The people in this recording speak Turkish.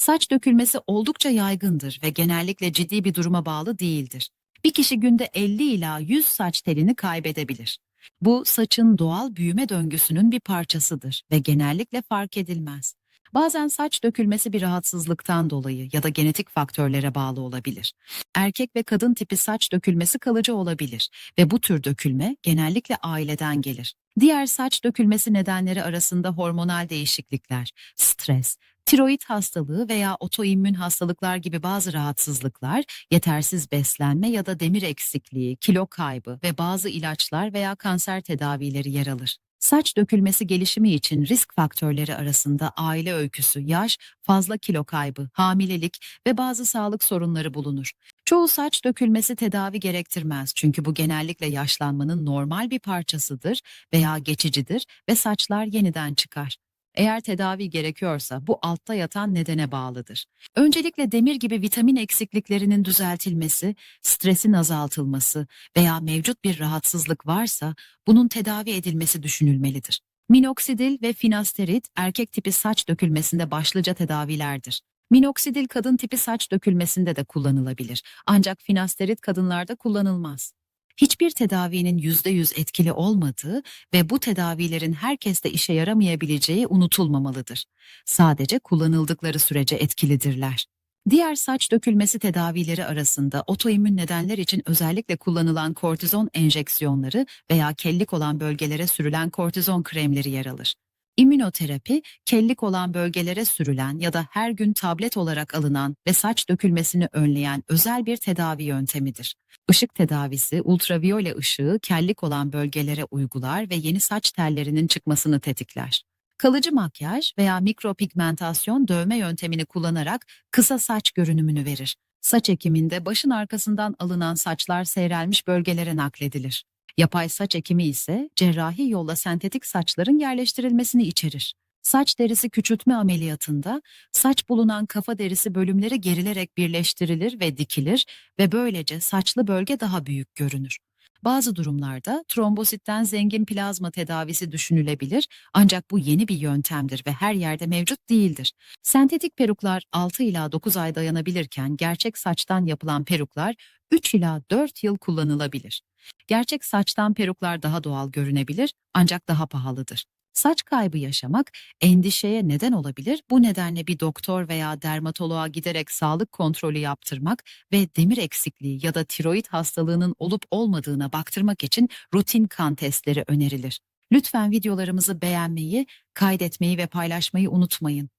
Saç dökülmesi oldukça yaygındır ve genellikle ciddi bir duruma bağlı değildir. Bir kişi günde 50 ila 100 saç telini kaybedebilir. Bu saçın doğal büyüme döngüsünün bir parçasıdır ve genellikle fark edilmez. Bazen saç dökülmesi bir rahatsızlıktan dolayı ya da genetik faktörlere bağlı olabilir. Erkek ve kadın tipi saç dökülmesi kalıcı olabilir ve bu tür dökülme genellikle aileden gelir. Diğer saç dökülmesi nedenleri arasında hormonal değişiklikler, stres, tiroid hastalığı veya otoimmün hastalıklar gibi bazı rahatsızlıklar, yetersiz beslenme ya da demir eksikliği, kilo kaybı ve bazı ilaçlar veya kanser tedavileri yer alır. Saç dökülmesi gelişimi için risk faktörleri arasında aile öyküsü, yaş, fazla kilo kaybı, hamilelik ve bazı sağlık sorunları bulunur. Çoğu saç dökülmesi tedavi gerektirmez çünkü bu genellikle yaşlanmanın normal bir parçasıdır veya geçicidir ve saçlar yeniden çıkar. Eğer tedavi gerekiyorsa bu altta yatan nedene bağlıdır. Öncelikle demir gibi vitamin eksikliklerinin düzeltilmesi, stresin azaltılması veya mevcut bir rahatsızlık varsa bunun tedavi edilmesi düşünülmelidir. Minoksidil ve finasterid erkek tipi saç dökülmesinde başlıca tedavilerdir. Minoksidil kadın tipi saç dökülmesinde de kullanılabilir ancak finasterid kadınlarda kullanılmaz. Hiçbir tedavinin %100 etkili olmadığı ve bu tedavilerin herkeste işe yaramayabileceği unutulmamalıdır. Sadece kullanıldıkları sürece etkilidirler. Diğer saç dökülmesi tedavileri arasında otoimmün nedenler için özellikle kullanılan kortizon enjeksiyonları veya kellik olan bölgelere sürülen kortizon kremleri yer alır. İmmünoterapi, kellik olan bölgelere sürülen ya da her gün tablet olarak alınan ve saç dökülmesini önleyen özel bir tedavi yöntemidir. Işık tedavisi ultraviyole ışığı kellik olan bölgelere uygular ve yeni saç tellerinin çıkmasını tetikler. Kalıcı makyaj veya mikropigmentasyon dövme yöntemini kullanarak kısa saç görünümünü verir. Saç ekiminde başın arkasından alınan saçlar seyrelmiş bölgelere nakledilir. Yapay saç ekimi ise cerrahi yolla sentetik saçların yerleştirilmesini içerir. Saç derisi küçültme ameliyatında saç bulunan kafa derisi bölümleri gerilerek birleştirilir ve dikilir ve böylece saçlı bölge daha büyük görünür. Bazı durumlarda trombositten zengin plazma tedavisi düşünülebilir ancak bu yeni bir yöntemdir ve her yerde mevcut değildir. Sentetik peruklar 6 ila 9 ay dayanabilirken gerçek saçtan yapılan peruklar 3 ila 4 yıl kullanılabilir. Gerçek saçtan peruklar daha doğal görünebilir ancak daha pahalıdır. Saç kaybı yaşamak endişeye neden olabilir. Bu nedenle bir doktor veya dermatoloğa giderek sağlık kontrolü yaptırmak ve demir eksikliği ya da tiroid hastalığının olup olmadığına baktırmak için rutin kan testleri önerilir. Lütfen videolarımızı beğenmeyi, kaydetmeyi ve paylaşmayı unutmayın.